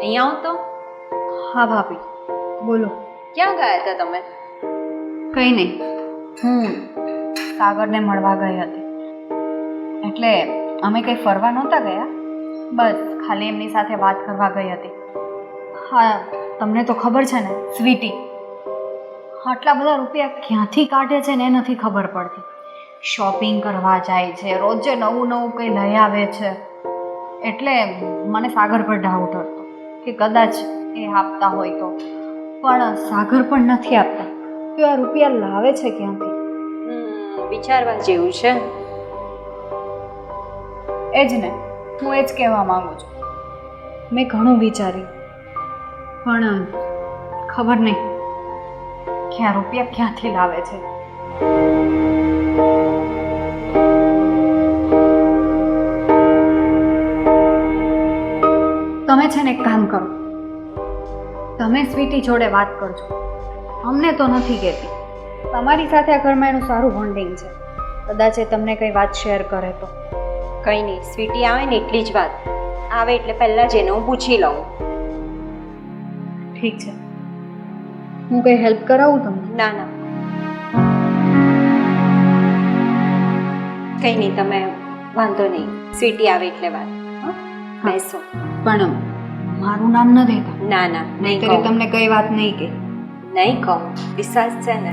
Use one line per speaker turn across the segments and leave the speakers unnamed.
અહીંયા આવતો
હા ભાભી. બોલો.
ક્યાં ગયા હતા તમે?
કંઈ નહીં. હું સાગરને મળવા ગઈ હતી. એટલે અમે કંઈ ફરવા નહોતા ગયા? બસ ખાલી એમની સાથે વાત કરવા ગઈ હતી. હા તમને તો ખબર છે ને સ્વીટી. આટલા બધા રૂપિયા ક્યાંથી કાઢે છે ને એ નથી ખબર પડતી. શોપિંગ કરવા જાય છે રોજે નવું નવું કંઈ લઈ આવે છે. એટલે મને સાગર પર ડાઉટ હતો. કે કદાચ એ આપતા હોય તો. પણ સાગર પણ નથી આપતા. તો આ રૂપિયા લાવે છે ક્યાંથી?
વિચારવા જેવું છે.
એ જ ને હું એ જ કહેવા માંગુ છું. મેં ઘણું વિચાર્યું. પણ ખબર નહીં કે આ રૂપિયા ક્યાંથી લાવે છે? તમે છે ને એક કામ કરો. તમે સ્વીટી જોડે વાત કરજો. અમને તો નથી કહેતી. તમારી સાથે આ ઘરમાં એનું સારું બોન્ડિંગ છે. કદાચ એ તમને કંઈ વાત શેર કરે તો.
કંઈ નહીં સ્વીટી આવે ને એટલી જ વાત. આવે એટલે પહેલાં જ એને હું પૂછી લઉં.
ઠીક છે. હું કંઈ હેલ્પ કરાવું તમને?
ના ના. કંઈ નહીં તમે વાંધો નહીં. સ્વીટી આવે એટલે વાત? બેસો.
પણ મારું નામ ન દેતા
ના ના નહીં
નહીંતર તમને કઈ વાત નહીં કે.
નહીં કહો. વિશ્વાસ છે ને?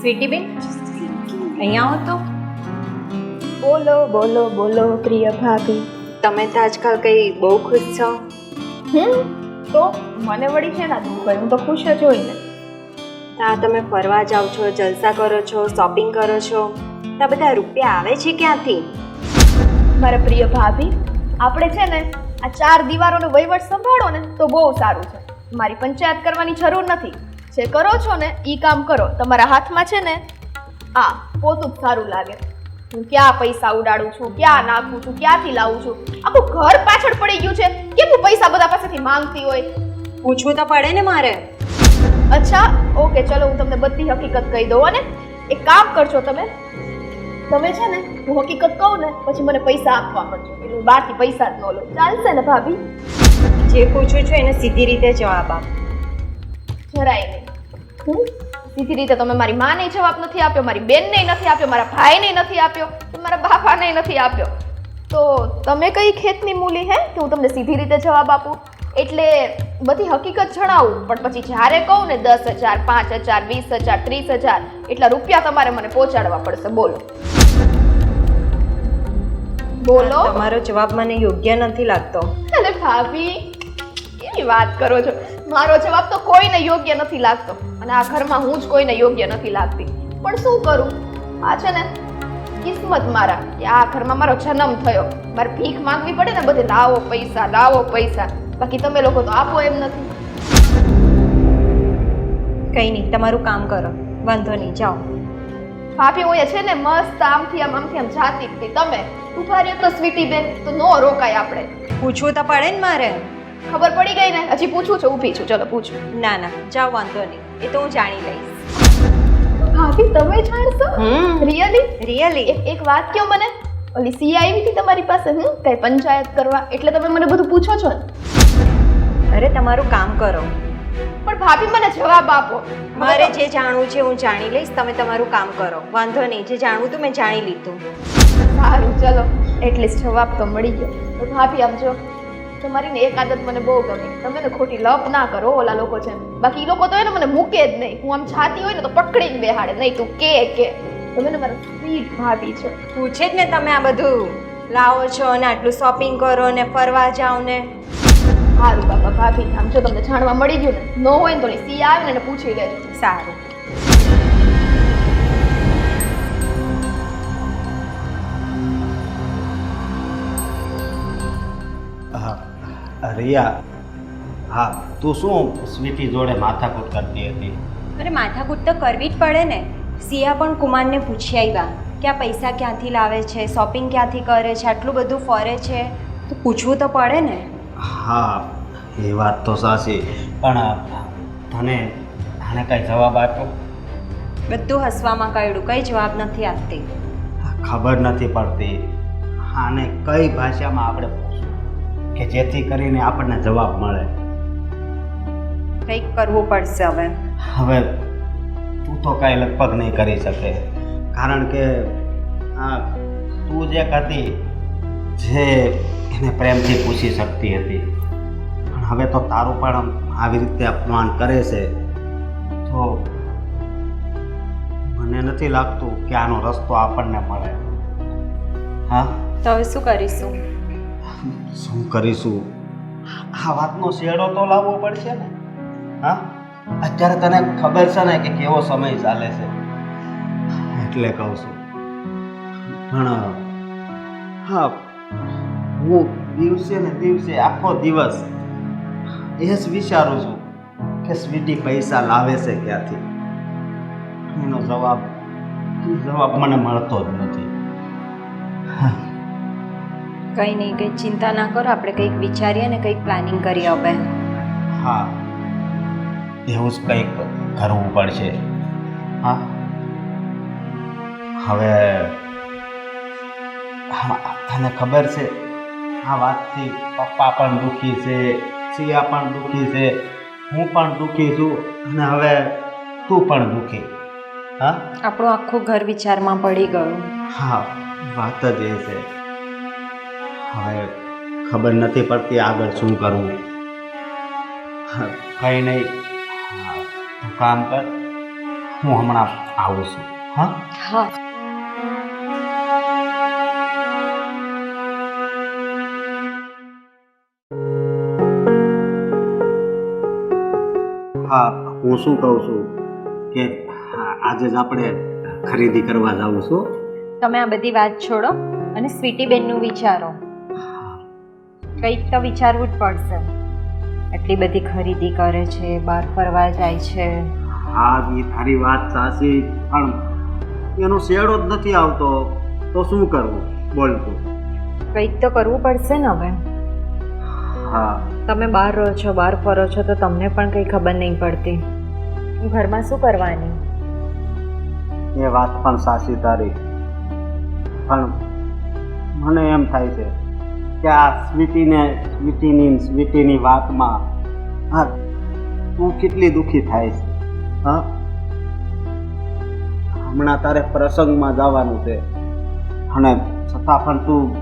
સ્વીટી બેન અહીંયા આવો તો.
બોલો બોલો બોલો પ્રિય ભાભી.
તમે તો આજકાલ કંઈ બહુ ખુશ છો?
હમ તો મને વળી છે ના તું હું તો ખુશ જ હોય ને
આ તમે ફરવા જાઓ છો જલસા કરો છો શોપિંગ કરો છો. આ બધા રૂપિયા આવે છે ક્યાંથી?
મારા પ્રિય ભાભી આપણે છે ને આ ચાર દીવારોનો વહીવટ સંભાળો ને તો બહુ સારું છે. મારી પંચાયત કરવાની જરૂર નથી. જે કરો છો ને એ કામ કરો. તમારા હાથમાં છે ને આ પોતું જ સારું લાગે. હું ક્યાં પૈસા ઉડાડું છું ક્યાં નાખું છું ક્યાંથી લાવું છું? આખું ઘર પાછળ પડી ગયું છે. કેમ હું પૈસા બધા પાસેથી માંગતી હોય?
પૂછવું તો પડે ને મારે.
અચ્છા ઓકે ચલો હું તમને બધી હકીકત કહી દઉં અને એક કામ કરજો તમે. તમે છે ને હું હકીકત કહું ને પછી મને પૈસા આપવા પડશે એટલે બહારથી પૈસા જ ન લો. ચાલશે ને ભાભી?
જે પૂછું છું એને સીધી રીતે જવાબ આપ.
જરાય નહીં. હું? સીધી રીતે તમે મારી માને જવાબ નથી આપ્યો મારી બેનને નથી આપ્યો મારા ભાઈને નથી આપ્યો મારા બાપાને નથી આપ્યો. તો તમે કઈ ખેતની મૂલી હે કે હું તમને સીધી રીતે જવાબ આપું? એટલે બધી હકીકત જણાવું પણ પછી જ્યારે કહું ને દસ હજાર પાંચ હજાર વીસ હજાર ત્રીસ હજાર એટલા રૂપિયા તમારે મને પહોંચાડવા પડશે. બોલો. બોલો.
તમારો જવાબ મને યોગ્ય નથી લાગતો.
અરે ભાભી કેવી વાત કરો છો? મારો જવાબ તો કોઈને યોગ્ય નથી લાગતો. અને આ ઘરમાં હું જ કોઈને યોગ્ય નથી લાગતી. પણ શું કરું? આ છે ને કિસ્મત મારા કે આ ઘરમાં મારો જન્મ થયો. મારે ભીખ માંગવી પડે ને બધે લાવો પૈસા લાવો પૈસા. બાકી તમે લોકો તો આપો એમ નથી.
કંઈ નહીં તમારું કામ કરો. વાંધો નહીં જાઓ.
ભાભી હોય છે ને મસ્ત આમથી આમ આમથી આમ જાતી હતી. તમે ઊભા રહ્યો તો સ્વીટી બેન તો નો રોકાય આપણે.
પૂછવું તો પડે ને મારે.
ખબર પડી ગઈ ને? હજી પૂછું છું ઊભી છું. ચલો પૂછું.
ના ના જાઓ વાંધો નહીં. એ તો હું જાણી લઈશ.
ભાભી તમે જાણશો? રિયલી
રિયલી
એક વાત કહો મને. ઓલી સી આવી હતી તમારી પાસે હું કઈ પંચાયત કરવા એટલે તમે મને બધું પૂછો છો? ને
અરે તમારું કામ કરો.
ભાભી મને જવાબ આપો.
મારે જે જાણવું છે હું જાણી લઈશ. તમે તમારું કામ કરો. વાંધો નહીં. જે જાણવું હતું મેં જાણી લીધું.
સારું ચલો. એટલીસ્ટ જવાબ તો મળી ગયો. તો ભાભી આમ જો. તમારી ને એક આદત મને બહુ ગમે. તમે ને ખોટી લપ ના કરો ઓલા લોકો છે બાકી લોકો તો એને મને મૂકે જ નહીં. હું આમ છાતી હોય ને તો પકડીને બેહાડે. નહીં તું કે કે. તમે ને મારા સ્વીટ ભાભી છે.
પૂછે જ ને તમે આ બધું. લાવો છો ને આટલું શોપિંગ કરો ને ફરવા જાઓ ને.
સારું બાપા ભાભી આમ જો તમને જાણવા મળી ગયું ને ન હોય ને તો સી આવે ને એને પૂછી લેજો.
સારું.
હા રિયા હા તું શું સ્વીટી જોડે માથાકૂટ કરતી હતી?
અરે માથાકૂટ તો કરવી જ પડે ને. સિયા પણ કુમારને પૂછી આવ્યા કે આ પૈસા ક્યાંથી લાવે છે શોપિંગ ક્યાંથી કરે છે આટલું બધું ફરે છે. તો પૂછવું તો પડે ને.
હા એ વાત તો સાચી. પણ તને આને કઈ જવાબ આપ્યો?
બધું હસવામાં કાઢ્યું કંઈ જવાબ નથી આપતી.
ખબર નથી પડતી. આને કઈ ભાષામાં આપણે પૂછવું? કે જેથી કરીને આપણને જવાબ મળે?
કંઈક કરવું પડશે હવે.
હવે તું તો કાંઈ લગભગ નહીં કરી શકે. કારણ કે આ તું જે હતી જે એને પ્રેમથી પૂછી શકતી હતી. પણ હવે તો તારું પણ આવી રીતે અપમાન કરે છે તો મને નથી લાગતું કે આનો રસ્તો આપણને મળે. હા?
તો હવે શું કરીશું?
શું કરીશું? આ વાતનો શેડો તો લાવવો પડશે ને. હા? અત્યારે તને ખબર છે ને કે કેવો સમય ચાલે છે. એટલે કહું છું. પણ હા હું દિવસે ને દિવસે આખો દિવસ એ જ વિચારું છું કે સ્વીટી પૈસા લાવે છે ક્યાંથી? એનો જવાબ જવાબ મને મળતો જ નથી.
કંઈ નહીં કંઈ ચિંતા ના કરો આપણે કંઈક વિચારીએ ને કંઈક પ્લાનિંગ કરીએ હવે.
હા એવું જ કંઈક કરવું પડશે. હા. હવે તને ખબર છે આ વાતથી પપ્પા પણ દુઃખી છે સિયા પણ દુઃખી છે હું પણ દુઃખી છું અને હવે તું પણ દુઃખી. હા?
આપણું આખું ઘર વિચારમાં પડી ગયું.
હા વાત જ એ છે. હવે ખબર નથી પડતી આગળ શું કરવું કંઈ નહીં હા, તું કામ કર હું હમણાં આવું છું. હા?
હા.
હા હું શું કહું છું કે આજે જ આપણે ખરીદી કરવા જાઉં છું.
તમે આ બધી વાત છોડો અને સ્વીટી બેનનું વિચારો. કંઈક તો વિચારવું જ પડશે. એટલી બધી ખરીદી કરે છે બહાર ફરવા જાય છે.
હા એ તારી વાત સાચી પણ એનો શેડો જ નથી આવતો. તો શું કરવું? બોલ તું.
કંઈક તો કરવું પડશે ને હવે.
હા.
તમે બહાર રહો છો બહાર ફરો છો તો તમને પણ કંઈ ખબર નહીં પડતી. ઘરમાં શું કરવાની?
એ વાત પણ સાચી તારી. પણ મને એમ થાય છે કે આ સ્વીટીને સ્વીટીની સ્વીટીની વાતમાં હા તું કેટલી દુઃખી થાય છે હા? હમણાં તારે પ્રસંગમાં જવાનું છે. અને છતાં પણ તું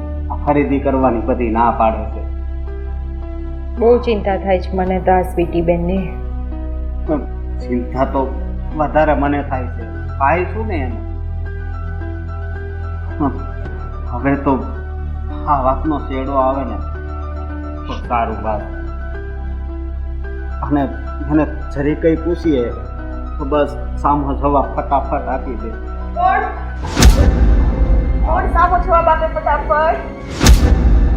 ખરીદી કરવાની બધી ના પાડે છે.
બહુ ચિંતા થાય છે મને દાસ સ્વીટી બેનની.
ચિંતા તો વધારે મને થાય છે. ભાઈ શું ને એને હવે તો આ વાતનો શેડો આવે ને તો સારું બાદ અને એને જરી કંઈ પૂછીએ તો બસ સામો જવાબ ફટાફટ આપી દે.
કોણ સામો જવાબ આપે ફટાફટ?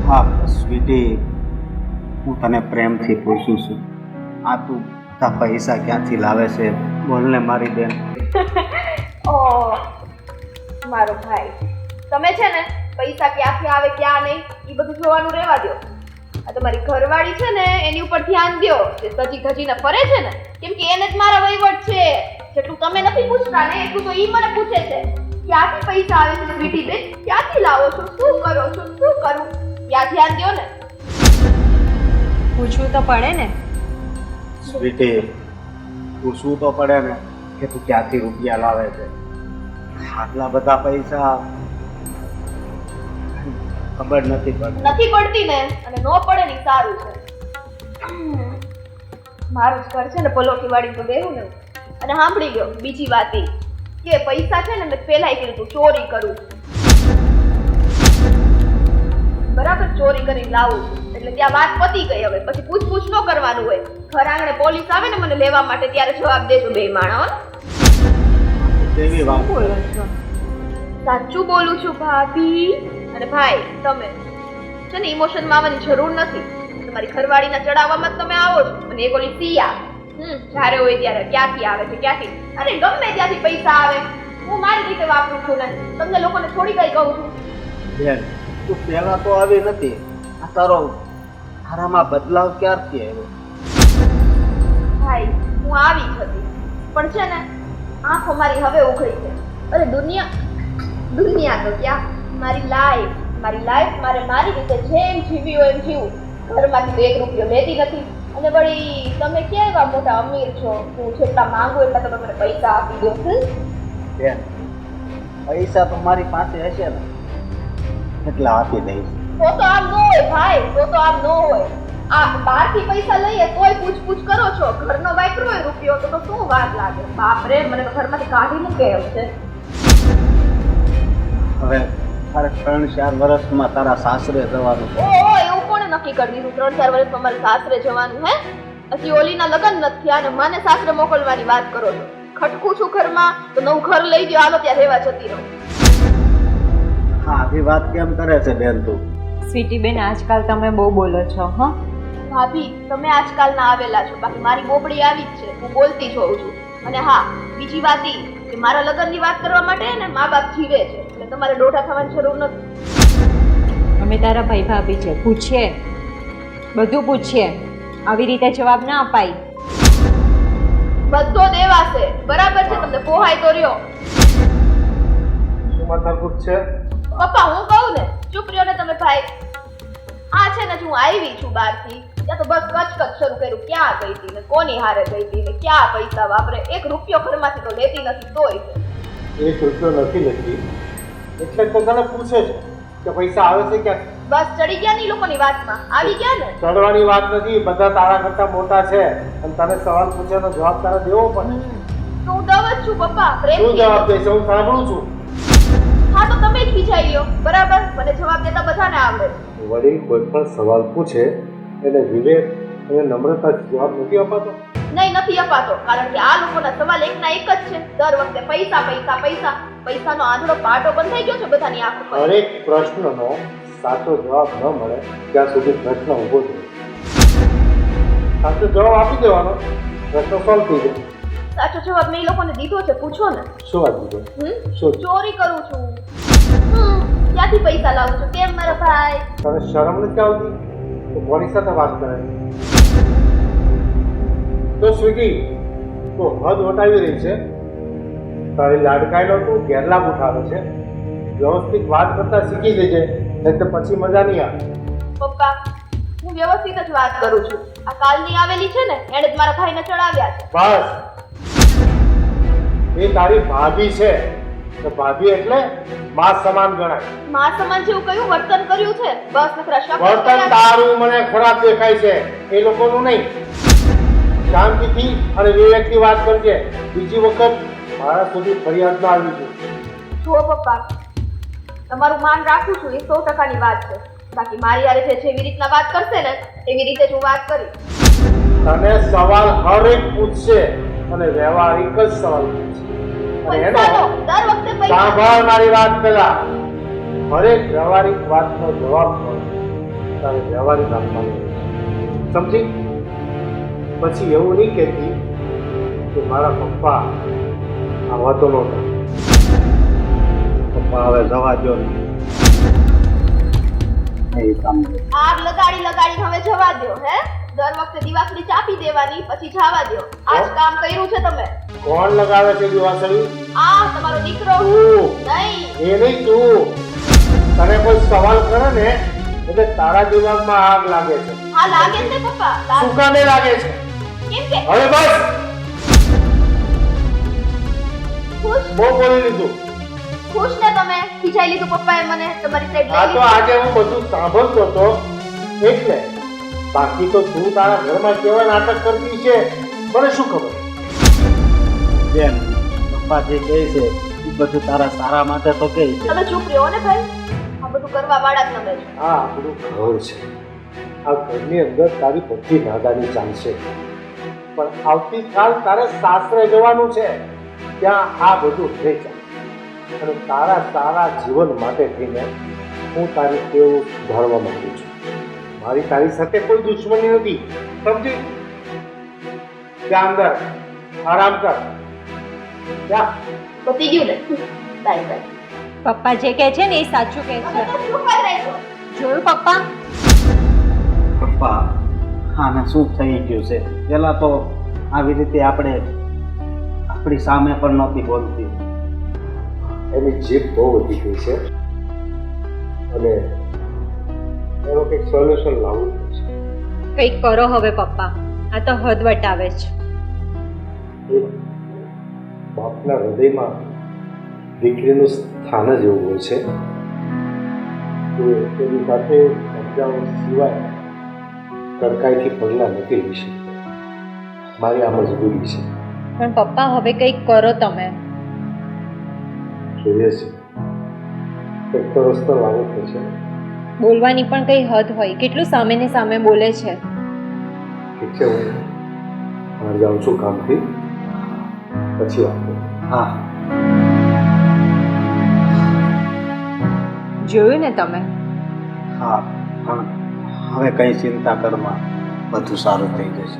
હા સ્વીટી. હું તને પ્રેમથી પૂછું છું. આ તું તા પૈસા ક્યાંથી લાવે છે? બોલને મારી બેન.
ઓ, મારો ભાઈ. તમે છે ને પૈસા ક્યાંથી આવે, ક્યાં નહીં, એ બધું જોવાનું રહેવા દો આ તમારી ઘરવાળી છે ને, એની ઉપર ધ્યાન દો જે સજી ધજીને ફરે છે ને, કેમ કે એને જ મારા વહીવટ છે. જેટલું તમે નથી પૂછતા ને, એટલું તો ઈ મને પૂછે છે. ક્યાંથી પૈસા આવે છે બેટી બેન? ક્યાંથી લાવો છો? શું કરો છો? શું કરું? ત્યાં ધ્યાન દો ને.
પૂછવું તો પડે ને.
સ્વીટી પૂછવું તો પડે ને કે તું ક્યાંથી રૂપિયા લાવે છે. આટલા બધા પૈસા ખબર નથી પડતી.
નથી પડતી ને અને નો પડે ને સારું છે. મારું જ ઘર છે ને પલોઠી વાળી તો બેહું ને અને સાંભળી ગયો બીજી વાત એ કે પૈસા છે ને મેં પહેલાય કીધું તું ચોરી કરું બરાબર ચોરી કરીને લાવું છું. એટલે ત્યાં વાત પતી ગઈ હવે. પછી પૂછપૂછ ન કરવાનું હોય. ઘર આંગણે પોલીસ આવે ને મને લેવા માટે ત્યારે જવાબ દેજો બે માણા હો. ને.
કેવી વાત?
બોલો છો
સાચું બોલું છું ભાભી. અને ભાઈ તમે. છે ને ઇમોશનમાં આવવાની જરૂર નથી. તમારી ઘરવાળીના ચડાવવામાં તમે આવો છો. અને એક ઓલી સિયા. હમ જ્યારે હોય ત્યારે. ક્યાંથી આવે છે ક્યાંથી? અરે ગમે ત્યાંથી પૈસા આવે. હું મારી રીતે વાપરું છું ને. તમને લોકોને થોડી કઈ કહું છું.
બેન તું પહેલા તો આવી નથી. આ તારો તારામાં બદલાવ ક્યારથી આવ્યો?
ભાઈ હું આવી જ હતી. પણ છે ને આંખો મારી હવે ઉઘડી છે. અરે દુનિયા દુનિયા તો ક્યાં? મારી લાઈફ મારી લાઈફ મારે મારી રીતે જેમ જીવી હોય એમ જીવું. ઘરમાંથી એક રૂપિયો લેતી નથી. અને વળી તમે ક્યાં એવા મોટા અમીર છો? હું જેટલા માંગુ એટલા તમે મને પૈસા આપી દો?
બેન પૈસા તો મારી પાસે હશે ને. એટલા આપી દઈશ.
તો તો આમ ન હોય ભાઈ તો તો આમ ન હોય. આ બહારથી પૈસા લઈએ તોય પૂછપૂછ કરો છો. ઘરનો વાપરો હોય રૂપિયો તો તો શું વાર લાગે? બાપ રે મને તો ઘરમાંથી કાઢી મૂકે એમ છે.
હવે તારે ત્રણ ચાર વર્ષમાં તારા સાસરે જવાનું ઓ
ઓહો એવું કોણે નક્કી કરી દીધું ત્રણ ચાર વર્ષમાં મારે સાસરે જવાનું હે? હજી ઓલીના લગ્ન નથી થયા અને મને સાસરે મોકલવાની વાત કરો છો. ખટકું છું ઘરમાં તો નવું ઘર લઈ ગયો હાલો ત્યાં રહેવા જતી રહું.
હા આવી વાત કેમ કરે છે બેન તું?
સ્વીટી બેન આજકાલ તમે બહુ બોલો છો હં?
ભાભી તમે આજકાલના આવેલા છો. બાકી મારી બોબડી આવી જ છે. હું બોલતી જ હોઉં છું. અને હા બીજી વાત ઈ કે મારા લગ્નની વાત કરવા માટે ને મા બાપ જીવે છે. એટલે તમારે ડોઢા થવાની જરૂર નથી.
અમે તારા ભાઈ ભાભી છે. પૂછીએ. બધું પૂછીએ. આવી રીતે જવાબ ના અપાય.
બધો દેવાશે બરાબર છે તમને પોહાય તો રહ્યો.
માથાકૂટ છે.
પપ્પા હું કહું ને ચૂપ રહ્યો ને તમે ભાઈ આ છે ને હું આવી છું બહારથી. ત્યાં તો બસ કચકચ શરૂ કર્યું. ક્યાં ગઈ હતી ને? કોની હારે ગઈ હતી ને? ક્યાં પૈસા વાપરે? એક રૂપિયો ઘરમાંથી તો લેતી નથી તોય
એક રૂપિયો નથી લેતી. એટલે તો તને પૂછે છે કે પૈસા આવે છે ક્યાં?
બસ ચડી ગયા ની લોકોની વાતમાં? આવી ગયા ને?
ચડવાની વાત નથી. બધા તારા કરતા મોટા છે. અને તને સવાલ પૂછ્યાનો જવાબ તારે દેવો પડે.
તો હું દવ જ છું પપ્પા.
શું જવાબ દેશે? હું સાંભળું છું.
હા તો તમે ખીજાઈ ગયો બરાબર? મને જવાબ દેતા બધાને આવડે.
વડીલ કોઈ પણ સવાલ પૂછે એને વિવેક અને નમ્રતાથી જવાબ નથી અપાતો.
નહીં નથી અપાતો. કારણ કે આ લોકોના સવાલ એકના એક જ છે. દર વખતે પૈસા પૈસા પૈસા. પૈસાનો આંધળો પાટો બંધાઈ ગયો છે બધાની આંખો
દરેક પ્રશ્નનો સાચો જવાબ ન મળે ત્યાં સુધી પ્રશ્ન ઊભો થયો સાચો જવાબ આપી દેવાનો. પ્રશ્ન સોલ્વ થઈ જાય.
સાચો જવાબ મેં એ લોકોને દીધો છે પૂછો ને.
શું વાત દીધો? શું?
ચોરી કરું છું. ક્યાંથી પૈસા લાવું છું? કેમ મારા ભાઈ?
તને શરમ નથી આવતી? તો કોની સાથે વાત કરે? તો સ્વીગી તો હદ વટાવી રહી છે. તારી લાડકાઈનો તું ગેરલાભ ઉઠાવે છે. વ્યવસ્થિત વાત કરતા શીખી જજે નહીં તો પછી મજા નહીં આવે.
પપ્પા હું વ્યવસ્થિત જ વાત કરું છું. આ કાલની આવેલી છે ને એણે જ મારા ભાઈને ચડાવ્યા છે.
બસ. એ તારી ભાભી છે. તો ભાભી એટલે મા સમાન ગણાય.
મા સમાન જેવું કયું? વર્તન કર્યું છે. બસ નખરા
વર્તન તારું મને ખરાબ દેખાય છે. એ લોકોનું નહીં. શાંતિથી અને વિવેકથી વાત કરજે. બીજી વખત મારા સુધી ફરિયાદ ના આવી જોઈએ.
જુઓ પપ્પા તમારું માન રાખું છું. એ સો ટકાની વાત છે. બાકી મારી યારે જે જેવી રીતના વાત કરશે ને એવી રીતે જ હું વાત કરીશ.
તને સવાલ હરેક પૂછશે. અને વ્યવહારિક જ સવાલ અને એનો સાંભળ મારી વાત પેલા હરેક વ્યવહારિક વાતનો જવાબ મળે. તારે વ્યવહારિક આપવાનો. સમજી? પછી એવું નહીં કહેતી કે મારા પપ્પા આ વાતો નહોતા
પપ્પા હવે જવા દો ને.
આગ લગાડી લગાડીને હવે જવા દ્યો હે? દર વખતે દિવાસળી ચાપી દેવાની પછી જવા દો આજ કામ કર્યું છે તમે?
કોણ લગાવે છે દિવાસળી?
આ તમારો દીકરો.
હું
નહીં.
એ નહીં તું. તને કોઈ સવાલ કરે ને એટલે તારા દિમાગમાં આગ લાગે છે.
હા લાગે છે પપ્પા.
શું કામે લાગે છે?
કેમ કે
હવે બસ.
ખુશ?
બહુ બોલી લીધું.
ખુશ ને તમે? ખીચાઈ લીધું પપ્પાએ મને. તમારી સાઈડ
આ તો આજે હું બધું સાંભળતો હતો. એટલે બાકી તો તું તારા ઘરમાં કેવા નાટક કરતી છે? મને શું ખબર?
બેન પપ્પા જે કહે છે એ બધું તારા સારા માટે તો કહે છે.
તમે ચૂપ રહ્યો ને ભાઈ? આ બધું કરવા વાળા જ તમે છો.
આપણું ઘર છે. આ ઘરની અંદર તારી બધી નાદાની ચાલશે પણ આવતીકાલ તારે સાસરે જવાનું છે. ત્યાં આ બધું થઈ જાય. અને તારા સારા જીવન માટે થઈને હું તારી ટેવ સુધારવા માંગુ છું. મારી તારી સાથે કોઈ દુશ્મની નથી. સમજી? ત્યાં અંદર. આરામ કર. જા.
પતી ગયું ને? Bye bye.
પપ્પા જે કહે છે ને એ સાચું કહે છે. જોયું પપ્પા?
પપ્પા આને શું થઈ ગયું છે? પેલા તો આવી રીતે આપણે આપણી સામે પણ નહોતી બોલતી.
એની જીભ બહુ વધી ગઈ છે. અને એનો કંઈક સોલ્યુશન લાવવું પડશે
કંઈક કરો હવે પપ્પા. આ તો હદ વટાવે છે.
બાપના હૃદયમાં દીકરીનું સ્થાન જ એવું હોય છે. તેની સાથે સમજાવવા સિવાય કડકાઈથી પગલાં નથી લઈ શકતા. મારી આ મજબૂરી છે.
પણ પપ્પા હવે કંઈક કરો તમે.
જોઈએ છે. કંઈક તો રસ્તો લાવવો પડશે
બોલવાની પણ કઈ હદ હોય? કેટલું સામે ને સામે બોલે છે?
ઠીક છે હું બહાર જાઉં છું કામથી. પછી વાત કરું.
હા.
જોયું ને તમે?
હા પણ હવે કઈ ચિંતા કરમાં બધું સારું થઈ જશે.